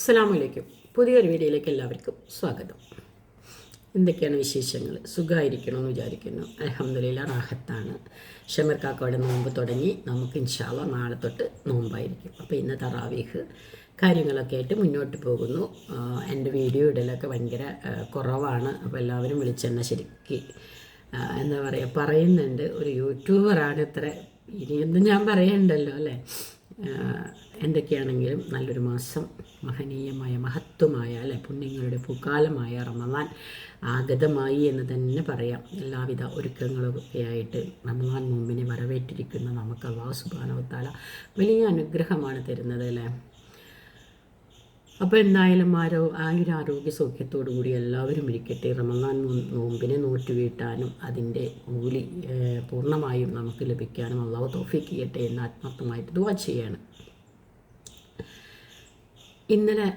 അസ്സലാമലൈക്കും. പുതിയൊരു വീഡിയോയിലേക്ക് എല്ലാവർക്കും സ്വാഗതം. എന്തൊക്കെയാണ് വിശേഷങ്ങൾ? സുഖമായിരിക്കണമെന്ന് വിചാരിക്കുന്നു. അലഹമ്മദില്ല റാഹത്താണ്. ഷമർ കാക്കയുടെ നോമ്പ് തുടങ്ങി. നമുക്ക് ഇൻഷാല്ല നാളെ തൊട്ട് നോമ്പായിരിക്കും. അപ്പോൾ ഇന്ന് തറാവീഹ് കാര്യങ്ങളൊക്കെ ആയിട്ട് മുന്നോട്ട് പോകുന്നു. എന്റെ വീഡിയോ ഇടലൊക്കെ ഭയങ്കര കുറവാണ്. അപ്പോൾ എല്ലാവരും വിളിച്ചെന്നെ ശരിക്ക് എന്താ പറയുക പറയുന്നുണ്ട്. ഒരു യൂട്യൂബറാണ് ഇത്ര. ഇനിയൊന്നും ഞാൻ പറയണ്ടല്ലോ അല്ലേ? എന്തൊക്കെയാണെങ്കിലും നല്ലൊരു മാസം മഹനീയമായ മഹത്വമായ അല്ലെ പുണ്യങ്ങളുടെ പൂക്കാലമായ റമദാൻ ആഗതമായി എന്ന് തന്നെ പറയാം. എല്ലാവിധ ഒരുക്കങ്ങളൊക്കെ ആയിട്ട് റമദാൻ മുമ്പിനെ വരവേറ്റിരിക്കുന്ന നമുക്ക് അള്ളാഹു സുബാനവത്താല വലിയ അനുഗ്രഹമാണ് തരുന്നത് അല്ലേ? അപ്പോൾ എന്തായാലും ആരോ ആയുരാരോഗ്യ സൗഖ്യത്തോടു കൂടി എല്ലാവരും ഇരിക്കട്ടെ. നോ- നോമ്പിനെ നോറ്റ് വീട്ടാനും അതിന്റെ കൂലി പൂർണമായും നമുക്ക് ലഭിക്കാനും അള്ളാഹു തോഫിക്ക് ചെയ്യട്ടെ എന്ന് ആത്മാർത്ഥമായിട്ട് ദുവാ ചെയ്യാണ്. ഇന്നലെ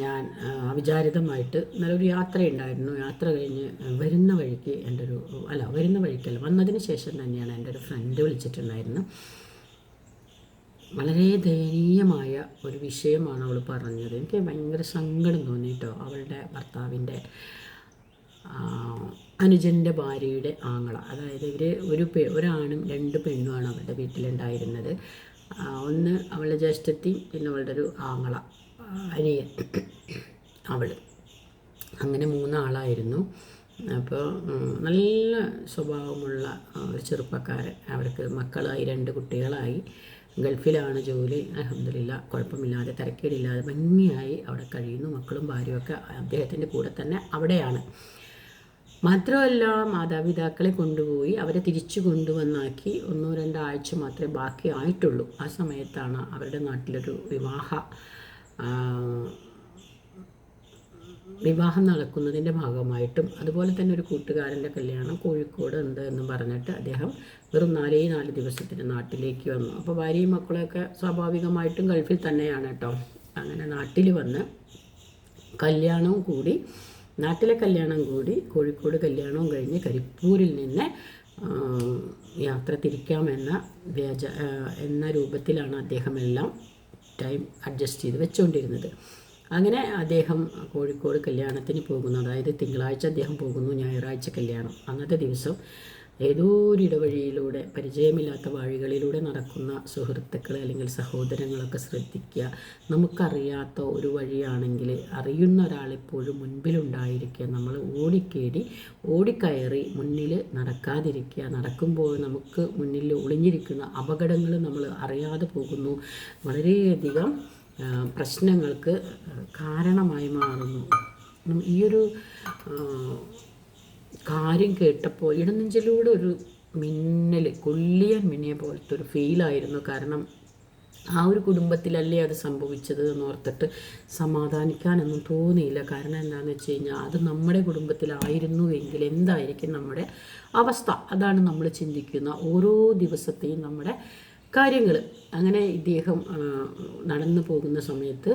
ഞാൻ അവിചാരിതമായിട്ട് ഇന്നലെ ഒരു യാത്രയുണ്ടായിരുന്നു. യാത്ര കഴിഞ്ഞ് വരുന്ന വഴിക്ക് എന്റെ ഒരു അല്ല വരുന്ന വഴിക്കല്ല വന്നതിന് ശേഷം തന്നെയാണ് എന്റെ ഒരു ഫ്രണ്ട് വിളിച്ചിട്ടുണ്ടായിരുന്നു വളരെ ദയനീയമായ ഒരു വിഷയമാണ് അവൾ പറഞ്ഞത്. എനിക്ക് ഭയങ്കര സങ്കടം തോന്നിയിട്ടോ അവളുടെ ഭർത്താവിന്റെ അനുജന്റെ ഭാര്യയുടെ ആങ്ങള. അതായത് ഇവർ ഒരു പെ ഒരാണും രണ്ട് പെണ്ണുമാണ് അവളുടെ വീട്ടിലുണ്ടായിരുന്നത്. ഒന്ന് അവളുടെ ജ്യേഷ്ഠത്തി പിന്നെ അവളുടെ ഒരു ആങ്ങള അനിയൻ അവൾ അങ്ങനെ മൂന്നാളായിരുന്നു. അപ്പോൾ നല്ല സ്വഭാവമുള്ള ഒരു ചെറുപ്പക്കാരൻ. അവർക്ക് മക്കളായി രണ്ട് കുട്ടികളായി. ഗൾഫിലാണ് ജോലി. അലഹമില്ല കുഴപ്പമില്ലാതെ തിരക്കേടില്ലാതെ ഭംഗിയായി അവിടെ കഴിയുന്നു. മക്കളും ഭാര്യയൊക്കെ അദ്ദേഹത്തിന്റെ കൂടെ തന്നെ അവിടെയാണ്. മാത്രമല്ല മാതാപിതാക്കളെ കൊണ്ടുപോയി അവരെ തിരിച്ചു കൊണ്ടുവന്നാക്കി ഒന്നോ രണ്ടോ ആഴ്ച മാത്രമേ ബാക്കി ആയിട്ടുള്ളൂ ആ സമയത്താണ് അവരുടെ നാട്ടിലൊരു വിവാഹ വിവാഹം നടക്കുന്നതിന്റെ ഭാഗമായിട്ടും അതുപോലെ തന്നെ ഒരു കൂട്ടുകാരന്റെ കല്യാണം കോഴിക്കോട് ഉണ്ട് എന്ന് പറഞ്ഞിട്ട് അദ്ദേഹം വെറും നാലേ നാല് ദിവസത്തിന് നാട്ടിലേക്ക് വന്നു. അപ്പോൾ ഭാര്യയും മക്കളൊക്കെ സ്വാഭാവികമായിട്ടും ഗൾഫിൽ തന്നെയാണ് കേട്ടോ. അങ്ങനെ നാട്ടിൽ വന്ന് കല്യാണവും കൂടി നാട്ടിലെ കല്യാണം കൂടി കോഴിക്കോട് കല്യാണവും കഴിഞ്ഞ് കരിപ്പൂരിൽ നിന്ന് യാത്ര തിരിക്കാമെന്ന വ്യാജ എന്ന രൂപത്തിലാണ് അദ്ദേഹം എല്ലാം ടൈം അഡ്ജസ്റ്റ് ചെയ്ത് വെച്ചുകൊണ്ടിരുന്നത് അങ്ങനെ അദ്ദേഹം കോഴിക്കോട് കല്യാണത്തിന് പോകുന്നു. അതായത് തിങ്കളാഴ്ച അദ്ദേഹം പോകുന്നു ഞായറാഴ്ച കല്യാണം. അന്നത്തെ ദിവസം ഏതോ ഒരു ഇടവഴിയിലൂടെ പരിചയമില്ലാത്ത വഴികളിലൂടെ നടക്കുന്ന സുഹൃത്തുക്കൾ അല്ലെങ്കിൽ സഹോദരങ്ങളൊക്കെ ശ്രദ്ധിക്കുക. നമുക്കറിയാത്ത ഒരു വഴിയാണെങ്കിൽ അറിയുന്ന ഒരാളെപ്പോഴും മുൻപിലുണ്ടായിരിക്കുക. നമ്മൾ ഓടിക്കേടി ഓടിക്കയറി മുന്നിൽ നടക്കാതിരിക്കുക. നടക്കുമ്പോൾ നമുക്ക് മുന്നിൽ ഒളിഞ്ഞിരിക്കുന്ന അപകടങ്ങൾ നമ്മൾ അറിയാതെ പോകുന്നു. വളരെയധികം പ്രശ്നങ്ങൾക്ക് കാരണമായി മാറുന്നു. ഈയൊരു കാര്യം കേട്ടപ്പോൾ ഇടനെഞ്ചിലൂടെ ഒരു മിന്നൽ കൊല്ലിയൻ മിന്നിയ പോലത്തെ ഒരു ഫീലായിരുന്നു കാരണം ആ ഒരു കുടുംബത്തിലല്ലേ അത് സംഭവിച്ചത് എന്ന് ഓർത്തിട്ട് സമാധാനിക്കാനൊന്നും തോന്നിയില്ല. കാരണം എന്താണെന്ന് വെച്ച് കഴിഞ്ഞാൽ അത് നമ്മുടെ കുടുംബത്തിലായിരുന്നു എങ്കിൽ എന്തായിരിക്കും നമ്മുടെ അവസ്ഥ? അതാണ് നമ്മൾ ചിന്തിക്കുന്ന ഓരോ ദിവസത്തെയും നമ്മുടെ കാര്യങ്ങൾ അങ്ങനെ ഇദ്ദേഹം നടന്നു പോകുന്ന സമയത്ത്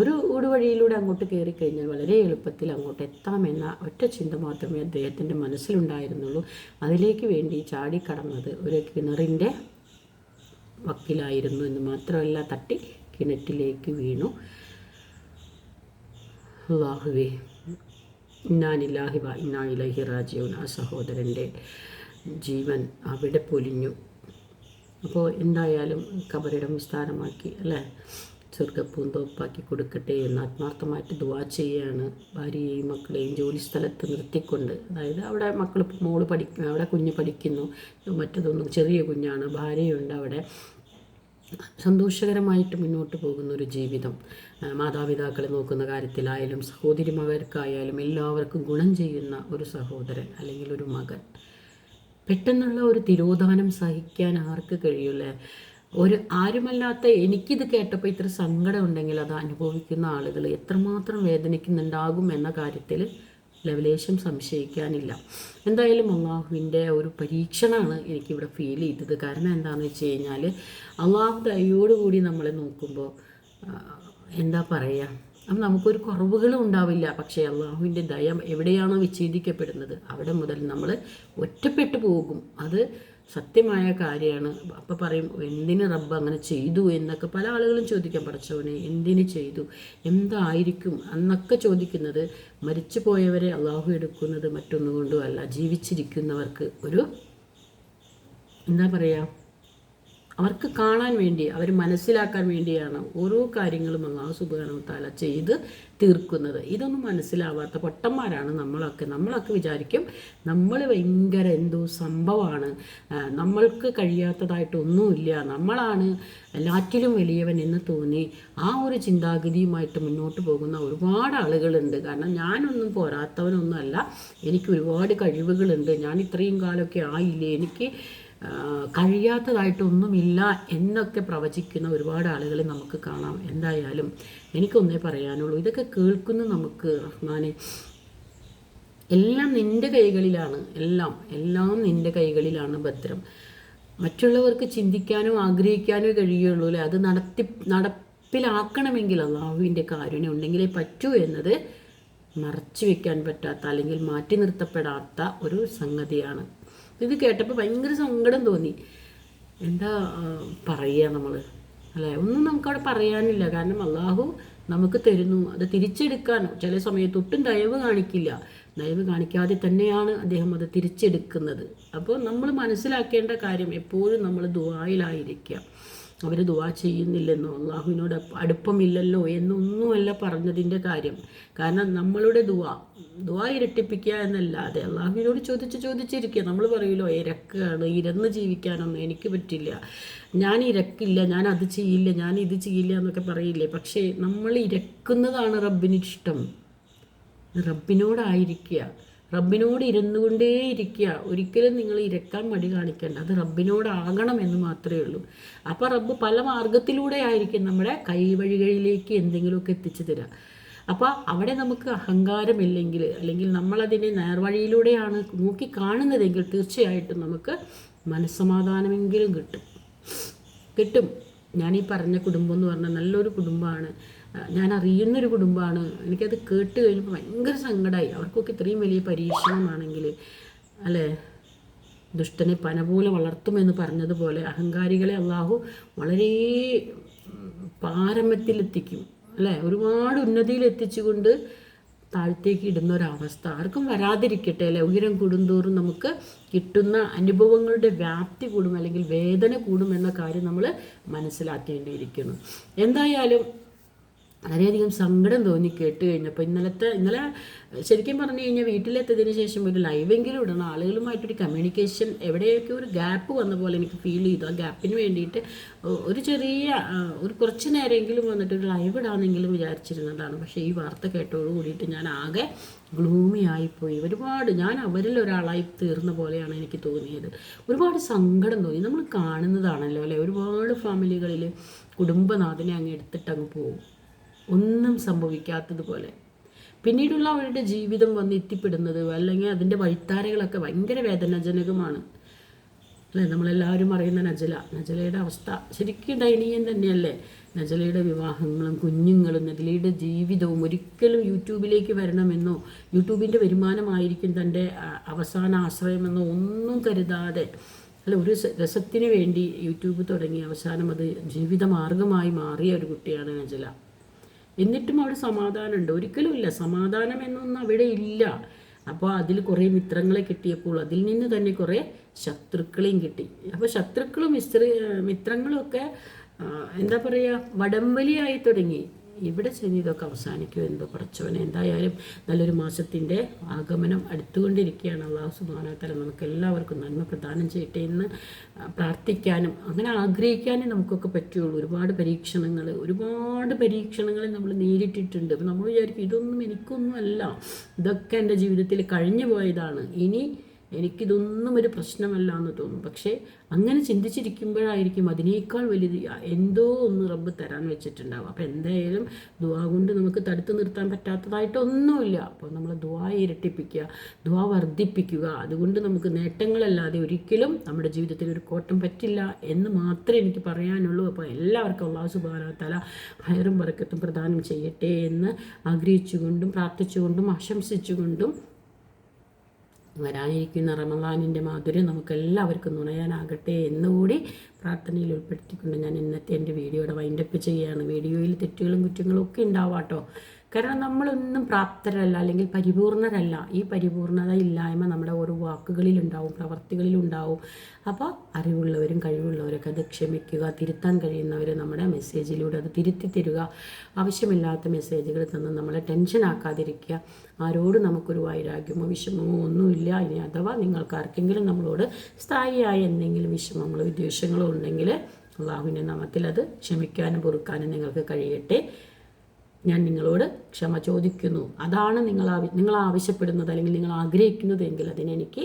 ഒരു ഊടുവഴിയിലൂടെ അങ്ങോട്ട് കയറി കഴിഞ്ഞാൽ വളരെ എളുപ്പത്തിൽ അങ്ങോട്ട് എത്താമെന്ന ഒറ്റ ചിന്ത മാത്രമേ അദ്ദേഹത്തിന്റെ മനസ്സിലുണ്ടായിരുന്നുള്ളൂ. അതിലേക്ക് വേണ്ടി ചാടിക്കടന്നത് ഒരു കിണറിന്റെ വക്കിലായിരുന്നു എന്ന് മാത്രമല്ല തട്ടി കിണറ്റിലേക്ക് വീണു. അള്ളാഹുവേ ഇന്നാനില്ലാഹി വ ഇന്നാ ഇലഹി റാജിയൂൻ ആ സഹോദരന്റെ ജീവൻ അവിടെ പൊലിഞ്ഞു. അപ്പോൾ എന്തായാലും കബറിടം വിസ്താരമാക്കി അല്ലേ? സ്വർഗപ്പൂന്തോപ്പാക്കി കൊടുക്കട്ടെ എന്ന് ആത്മാർത്ഥമായിട്ട് ദുവാ ചെയ്യുകയാണ് ഭാര്യയെയും മക്കളെയും ജോലി സ്ഥലത്ത് നിർത്തിക്കൊണ്ട്. അതായത് അവിടെ മക്കൾ മോൾ പഠിക്കുന്നു അവിടെ കുഞ്ഞ് പഠിക്കുന്നു മറ്റതൊന്നും ചെറിയ കുഞ്ഞാണ് ഭാര്യയുണ്ട് അവിടെ. സന്തോഷകരമായിട്ട് മുന്നോട്ട് പോകുന്ന ഒരു ജീവിതം. മാതാപിതാക്കളെ നോക്കുന്ന കാര്യത്തിലായാലും സഹോദരിമാർക്കായാലും എല്ലാവർക്കും ഗുണം ചെയ്യുന്ന ഒരു സഹോദരൻ അല്ലെങ്കിൽ ഒരു മകൻ. പെട്ടെന്നുള്ള ഒരു തിരോധാനം സഹിക്കാൻ ആർക്ക് കഴിയൂലേ ഒരു ആരുമല്ലാത്ത എനിക്കിത് കേട്ടപ്പോൾ ഇത്ര സങ്കടം ഉണ്ടെങ്കിൽ അത് അനുഭവിക്കുന്ന ആളുകൾ എത്രമാത്രം വേദനിക്കുന്നുണ്ടാകും എന്ന കാര്യത്തിൽ ലവലേശം സംശയിക്കാനില്ല. എന്തായാലും അള്ളാഹുവിന്റെ ഒരു പരീക്ഷണമാണ് എനിക്കിവിടെ ഫീൽ ചെയ്തത്. കാരണം എന്താണെന്ന് വെച്ച് കഴിഞ്ഞാൽ അള്ളാഹു ദയോടുകൂടി നമ്മളെ നോക്കുമ്പോൾ എന്താ പറയുക അപ്പം നമുക്കൊരു കുറവുകളും ഉണ്ടാവില്ല. പക്ഷേ അള്ളാഹുവിന്റെ ദയ എവിടെയാണോ വിച്ഛേദിക്കപ്പെടുന്നത് അവിടെ മുതൽ നമ്മൾ ഒറ്റപ്പെട്ടു പോകും. അത് സത്യമായ കാര്യമാണ്. അപ്പം പറയും എന്തിന് റബ്ബ് അങ്ങനെ ചെയ്തു? എന്നൊക്കെ പല ആളുകളും ചോദിക്കാൻ പഠിച്ചവനെ എന്തിന് ചെയ്തു? എന്തായിരിക്കും? എന്നൊക്കെ ചോദിക്കുന്നത് മരിച്ചു പോയവരെ അള്ളാഹു എടുക്കുന്നത് മറ്റൊന്നുകൊണ്ടും അല്ല ജീവിച്ചിരിക്കുന്നവർക്ക് ഒരു എന്താ പറയുക അവർക്ക് കാണാൻ വേണ്ടി അവർ മനസ്സിലാക്കാൻ വേണ്ടിയാണ് ഓരോ കാര്യങ്ങളും അള്ളാഹു സുബാനു താല ചെയ്ത് തീർക്കുന്നത്. ഇതൊന്നും മനസ്സിലാവാത്ത പൊട്ടന്മാരാണ് നമ്മളൊക്കെ. നമ്മളൊക്കെ വിചാരിക്കും നമ്മൾ ഭയങ്കര എന്തോ സംഭവമാണ് നമ്മൾക്ക് കഴിയാത്തതായിട്ടൊന്നുമില്ല നമ്മളാണ് എല്ലാറ്റിലും വലിയവൻ എന്ന് തോന്നി. ആ ഒരു ചിന്താഗതിയുമായിട്ട് മുന്നോട്ട് പോകുന്ന ഒരുപാട് ആളുകളുണ്ട്. കാരണം ഞാനൊന്നും പോരാത്തവനൊന്നുമല്ല. എനിക്ക് ഒരുപാട് കഴിവുകളുണ്ട്. ഞാൻ ഇത്രയും കാലമൊക്കെ ആയില്ലേ? എനിക്ക് കഴിയാത്തതായിട്ടൊന്നുമില്ല എന്നൊക്കെ പ്രവചിക്കുന്ന ഒരുപാട് ആളുകളെ നമുക്ക് കാണാം. എന്തായാലും എനിക്കൊന്നേ പറയാനുള്ളൂ ഇതൊക്കെ കേൾക്കുന്ന നമുക്ക് റഹ്മാനെ എല്ലാം നിന്റെ കൈകളിലാണ് എല്ലാം എല്ലാം നിന്റെ കൈകളിലാണ് ഭദ്രം. മറ്റുള്ളവർക്ക് ചിന്തിക്കാനോ ആഗ്രഹിക്കാനോ കഴിയുള്ളൂ അല്ലേ? അത് നടത്തി നടപ്പിലാക്കണമെങ്കിൽ അള്ളാഹുവിന്റെ കാരുണ്യം ഉണ്ടെങ്കിലേ പറ്റൂ എന്നത് മറച്ചു വെക്കാൻ പറ്റാത്ത അല്ലെങ്കിൽ മാറ്റി നിർത്തപ്പെടാത്ത ഒരു സംഗതിയാണ്. ഇത് കേട്ടപ്പോൾ ഭയങ്കര സങ്കടം തോന്നി. എന്താ പറയുക നമ്മൾ അല്ലേ? ഒന്നും നമുക്കവിടെ പറയാനില്ല. കാരണം അള്ളാഹു നമുക്ക് തരുന്നു. അത് തിരിച്ചെടുക്കാൻ. ചില സമയത്ത് ഒട്ടും ദയവ് കാണിക്കില്ല. ദയവ് കാണിക്കാതെ തന്നെയാണ് അദ്ദേഹം അത് തിരിച്ചെടുക്കുന്നത്. അപ്പോൾ നമ്മൾ മനസ്സിലാക്കേണ്ട കാര്യം എപ്പോഴും നമ്മൾ ദുബായിലായിരിക്കുക അവർ ദുവാ ചെയ്യുന്നില്ലെന്നോ അള്ളാഹുവിനോട് അടുപ്പമില്ലല്ലോ എന്നൊന്നുമല്ല പറഞ്ഞതിന്റെ കാര്യം. കാരണം നമ്മളുടെ ദുവാ ദുവാ ഇരട്ടിപ്പിക്കുക എന്നല്ലാതെ അള്ളാഹുവിനോട് ചോദിച്ച് ചോദിച്ചിരിക്കുക. നമ്മൾ പറയുമല്ലോ ഇരക്കാണ് ഇരന്ന് ജീവിക്കാനൊന്നും എനിക്ക് പറ്റില്ല. ഞാൻ ഇരക്കില്ല ഞാൻ അത് ചെയ്യില്ല ഞാൻ ഇത് ചെയ്യില്ല എന്നൊക്കെ പറയില്ലേ. പക്ഷേ നമ്മൾ ഇരക്കുന്നതാണ് റബ്ബിന് ഇഷ്ടം റബ്ബിനോടായിരിക്കുക. റബ്ബിനോട് ഇരുന്നു കൊണ്ടേയിരിക്കുക ഒരിക്കലും നിങ്ങൾ ഇരക്കാൻ മടി കാണിക്കേണ്ട. അത് റബ്ബിനോടാകണം എന്ന് മാത്രമേ ഉള്ളൂ. അപ്പോൾ റബ്ബ് പല മാർഗത്തിലൂടെ ആയിരിക്കും നമ്മുടെ കൈവഴികളിലേക്ക് എന്തെങ്കിലുമൊക്കെ എത്തിച്ചു തരിക. അപ്പോൾ അവിടെ നമുക്ക് അഹങ്കാരമില്ലെങ്കിൽ അല്ലെങ്കിൽ നമ്മളതിനെ നേർവഴിയിലൂടെയാണ് നോക്കി കാണുന്നതെങ്കിൽ തീർച്ചയായിട്ടും നമുക്ക് മനസ്സമാധാനമെങ്കിലും കിട്ടും. കിട്ടും. ഈ പറഞ്ഞ കുടുംബം എന്ന് പറഞ്ഞാൽ നല്ലൊരു കുടുംബമാണ്. ഞാൻ അറിയുന്നൊരു കുടുംബമാണ്. എനിക്കത് കേട്ട് കഴിഞ്ഞപ്പോൾ ഭയങ്കര സങ്കടമായി അവർക്കൊക്കെ ഇത്രയും വലിയ പരീക്ഷണമാണെങ്കിൽ അല്ലേ? ദുഷ്ടനെ പന പോലെ വളർത്തുമെന്ന് പറഞ്ഞതുപോലെ അഹങ്കാരികളെ അള്ളാഹു വളരെ പാരമ്യത്തിലെത്തിക്കും അല്ലേ? ഒരുപാട് ഉന്നതിയിൽ എത്തിച്ചുകൊണ്ട് താഴത്തേക്ക് ഇടുന്ന ഒരവസ്ഥ ആർക്കും വരാതിരിക്കട്ടെ അല്ലെ? ഉയരം കൂടുന്തോറും നമുക്ക് കിട്ടുന്ന അനുഭവങ്ങളുടെ വ്യാപ്തി കൂടും അല്ലെങ്കിൽ വേദന കൂടും എന്ന കാര്യം നമ്മൾ മനസ്സിലാക്കേണ്ടിയിരിക്കുന്നു. എന്തായാലും വളരെയധികം സങ്കടം തോന്നി കേട്ട് കഴിഞ്ഞപ്പോൾ ഇന്നലത്തെ ഇന്നലെ ശരിക്കും പറഞ്ഞു കഴിഞ്ഞാൽ വീട്ടിലെത്തതിന് ശേഷം ഒരു ലൈവെങ്കിലും ഇടണം. ആളുകളുമായിട്ടൊരു കമ്മ്യൂണിക്കേഷൻ എവിടെയൊക്കെ ഒരു ഗ്യാപ്പ് വന്ന പോലെ എനിക്ക് ഫീൽ ചെയ്തു. ആ ഗ്യാപ്പിന് വേണ്ടിയിട്ട് ഒരു ചെറിയ ഒരു കുറച്ച് നേരമെങ്കിലും വന്നിട്ട് ഒരു ലൈവ് ഇടാമെന്നെങ്കിലും വിചാരിച്ചിരുന്നതാണ്. പക്ഷേ ഈ വാർത്ത കേട്ടോട് കൂടിയിട്ട് ഞാൻ ആകെ ഗ്ലൂമി ആയിപ്പോയി. ഒരുപാട് ഞാൻ അവരിൽ ഒരാളായി തീർന്ന പോലെയാണ് എനിക്ക് തോന്നിയത്. ഒരുപാട് സങ്കടം തോന്നി. നമ്മൾ കാണുന്നതാണല്ലോ അല്ലേ? ഒരുപാട് ഫാമിലികളിൽ കുടുംബനാഥനെ അങ്ങ് എടുത്തിട്ട് അങ്ങ് പോകും. ഒന്നും സംഭവിക്കാത്തതുപോലെ. പിന്നീടുള്ള അവരുടെ ജീവിതം വന്ന് എത്തിപ്പെടുന്നത് അല്ലെങ്കിൽ അതിന്റെ വഴിത്താരകളൊക്കെ ഭയങ്കര വേദനാജനകമാണ്. അല്ലേ? നമ്മളെല്ലാവരും അറിയുന്ന നജല. നജലയുടെ അവസ്ഥ ശരിക്കും ദയനീയം തന്നെയല്ലേ? നജലയുടെ വിവാഹങ്ങളും കുഞ്ഞുങ്ങളും നജലയുടെ ജീവിതവും ഒരിക്കലും യൂട്യൂബിലേക്ക് വരണമെന്നോ യൂട്യൂബിന്റെ വരുമാനമായിരിക്കും തന്റെ അവസാന ആശ്രയമെന്നോ ഒന്നും കരുതാതെ അല്ല ഒരു രസത്തിന് വേണ്ടി യൂട്യൂബ് തുടങ്ങി അവസാനം അത് ജീവിതമാർഗമായി മാറിയ ഒരു കുട്ടിയാണ് നജല. എന്നിട്ടും അവിടെ സമാധാനമുണ്ട്. ഒരിക്കലും ഇല്ല. സമാധാനം എന്നൊന്നും അവിടെ ഇല്ല. അപ്പോൾ അതിൽ കുറേ മിത്രങ്ങളെ കിട്ടിയപ്പോൾ അതിൽ നിന്ന് തന്നെ കുറേ ശത്രുക്കളെയും കിട്ടി. അപ്പോൾ ശത്രുക്കളും മിസ്ത്രീ മിത്രങ്ങളും ഒക്കെ എന്താ പറയുക വടംവലിയായി തുടങ്ങി. ഇവിടെ ചെന്ന് ഇതൊക്കെ അവസാനിക്കും? എന്തോ കുറച്ചവനെ എന്തായാലും നല്ലൊരു മാസത്തിന്റെ ആഗമനം അടുത്തുകൊണ്ടിരിക്കുകയാണ്. അള്ളാഹു സുബാനത്തല നമുക്ക് എല്ലാവർക്കും നന്മ പ്രദാനം ചെയ്യട്ടെ എന്ന് പ്രാർത്ഥിക്കാനും അങ്ങനെ ആഗ്രഹിക്കാനും നമുക്കൊക്കെ പറ്റുള്ളൂ. ഒരുപാട് പരീക്ഷണങ്ങൾ ഒരുപാട് പരീക്ഷണങ്ങൾ നമ്മൾ നേരിട്ടിട്ടുണ്ട്. നമ്മൾ വിചാരിക്കും ഇതൊന്നും എനിക്കൊന്നും അല്ല ഇതൊക്കെ എന്റെ ജീവിതത്തിൽ കഴിഞ്ഞു പോയതാണ്. ഇനി എനിക്കിതൊന്നും ഒരു പ്രശ്നമല്ല എന്ന് തോന്നും. പക്ഷേ അങ്ങനെ ചിന്തിച്ചിരിക്കുമ്പോഴായിരിക്കും അതിനേക്കാൾ വലിയ എന്തോ ഒന്ന് റബ്ബ് തരാൻ വെച്ചിട്ടുണ്ടാവും അപ്പോൾ എന്തായാലും ദുവാ കൊണ്ട് നമുക്ക് തടുത്തു നിർത്താൻ പറ്റാത്തതായിട്ടൊന്നുമില്ല. അപ്പോൾ നമ്മൾ ദുവാ ഇരട്ടിപ്പിക്കുക ദുവാ വർദ്ധിപ്പിക്കുക. അതുകൊണ്ട് നമുക്ക് നേട്ടങ്ങളല്ലാതെ ഒരിക്കലും നമ്മുടെ ജീവിതത്തിൽ ഒരു കോട്ടം പറ്റില്ല എന്ന് മാത്രമേ എനിക്ക് പറയാനുള്ളൂ. അപ്പോൾ എല്ലാവർക്കും അള്ളാഹു സുബാനത്തല ഹയറും പറക്കത്തും പ്രദാനം ചെയ്യട്ടെ എന്ന് ആഗ്രഹിച്ചുകൊണ്ടും പ്രാർത്ഥിച്ചുകൊണ്ടും ആശംസിച്ചുകൊണ്ടും വരാനിരിക്കുന്ന റമദാനിന്റെ മാധുര്യം നമുക്കെല്ലാവർക്കും നുണയാനാകട്ടെ എന്നുകൂടി പ്രാർത്ഥനയിൽ ഉൾപ്പെടുത്തിക്കൊണ്ട് ഞാൻ ഇന്നത്തെ എന്റെ വീഡിയോയുടെ വൈൻഡപ്പ് ചെയ്യുകയാണ്. വീഡിയോയിൽ തെറ്റുകളും കുറ്റങ്ങളും ഒക്കെ ഉണ്ടാവാട്ടോ. കാരണം നമ്മളൊന്നും പ്രാപ്തരല്ല അല്ലെങ്കിൽ പരിപൂർണരല്ല. ഈ പരിപൂർണത ഇല്ലായ്മ നമ്മുടെ ഓരോ വാക്കുകളിലുണ്ടാവും പ്രവർത്തികളിലുണ്ടാവും. അപ്പോൾ അറിവുള്ളവരും കഴിവുള്ളവരൊക്കെ അത് ക്ഷമിക്കുക തിരുത്താൻ കഴിയുന്നവർ നമ്മുടെ മെസ്സേജിലൂടെ അത് തിരുത്തി തരിക. ആവശ്യമില്ലാത്ത മെസ്സേജുകൾ തന്ന് നമ്മളെ ടെൻഷൻ ആക്കാതിരിക്കുക. ആരോട് നമുക്കൊരു വൈരാഗ്യമോ വിഷമമോ ഒന്നുമില്ല. ഇനി അഥവാ നിങ്ങൾക്ക് ആർക്കെങ്കിലും നമ്മളോട് സ്ഥായിയായ എന്തെങ്കിലും വിഷമങ്ങളോ വിദ്വേഷങ്ങളോ ഉണ്ടെങ്കിൽ അള്ളാഹുവിന്റെ നാമത്തിൽ അത് ക്ഷമിക്കാനും പൊറുക്കാനും നിങ്ങൾക്ക് കഴിയട്ടെ. ഞാൻ നിങ്ങളോട് ക്ഷമ ചോദിക്കുന്നു. അതാണ് നിങ്ങൾ നിങ്ങൾ ആവശ്യപ്പെടുന്നത് അല്ലെങ്കിൽ നിങ്ങൾ ആഗ്രഹിക്കുന്നത് എങ്കിൽ അതിനെനിക്ക്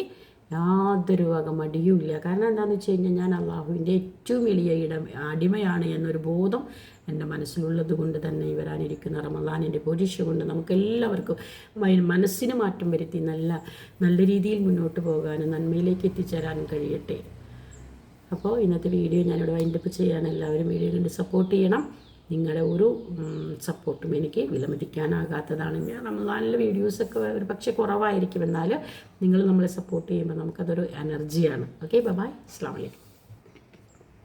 യാതൊരു വക മടിയുമില്ല കാരണം എന്താണെന്ന് വെച്ച് കഴിഞ്ഞാൽ ഞാൻ അള്ളാഹുവിന്റെ ഏറ്റവും വലിയ ഇട അടിമയാണ് എന്നൊരു ബോധം എന്റെ മനസ്സിലുള്ളത് കൊണ്ട് തന്നെ ഈ വരാനിരിക്കുന്ന റമദാനിന്റെ പൊരിഷ കൊണ്ട് നമുക്ക് എല്ലാവർക്കും മനസ്സിന് മാറ്റം വരുത്തി നല്ല നല്ല രീതിയിൽ മുന്നോട്ട് പോകാനും നന്മയിലേക്ക് എത്തിച്ചേരാനും കഴിയട്ടെ. അപ്പോൾ ഇന്നത്തെ വീഡിയോ ഞാനിവിടെ വൈൻഡപ്പ് ചെയ്യാൻ എല്ലാവരും വീഡിയോ കണ്ട് സപ്പോർട്ട് ചെയ്യണം. നിങ്ങളുടെ ഒരു സപ്പോർട്ടും എനിക്ക് വിലമതിക്കാനാകാത്തതാണ്. റമദാനിലെ വീഡിയോസൊക്കെ ഒരു പക്ഷേ കുറവായിരിക്കും. എന്നാൽ നിങ്ങൾ നമ്മളെ സപ്പോർട്ട് ചെയ്യുമ്പോൾ നമുക്കതൊരു എനർജിയാണ് ഓക്കെ ബൈ അസ്സാം വലൈക്കും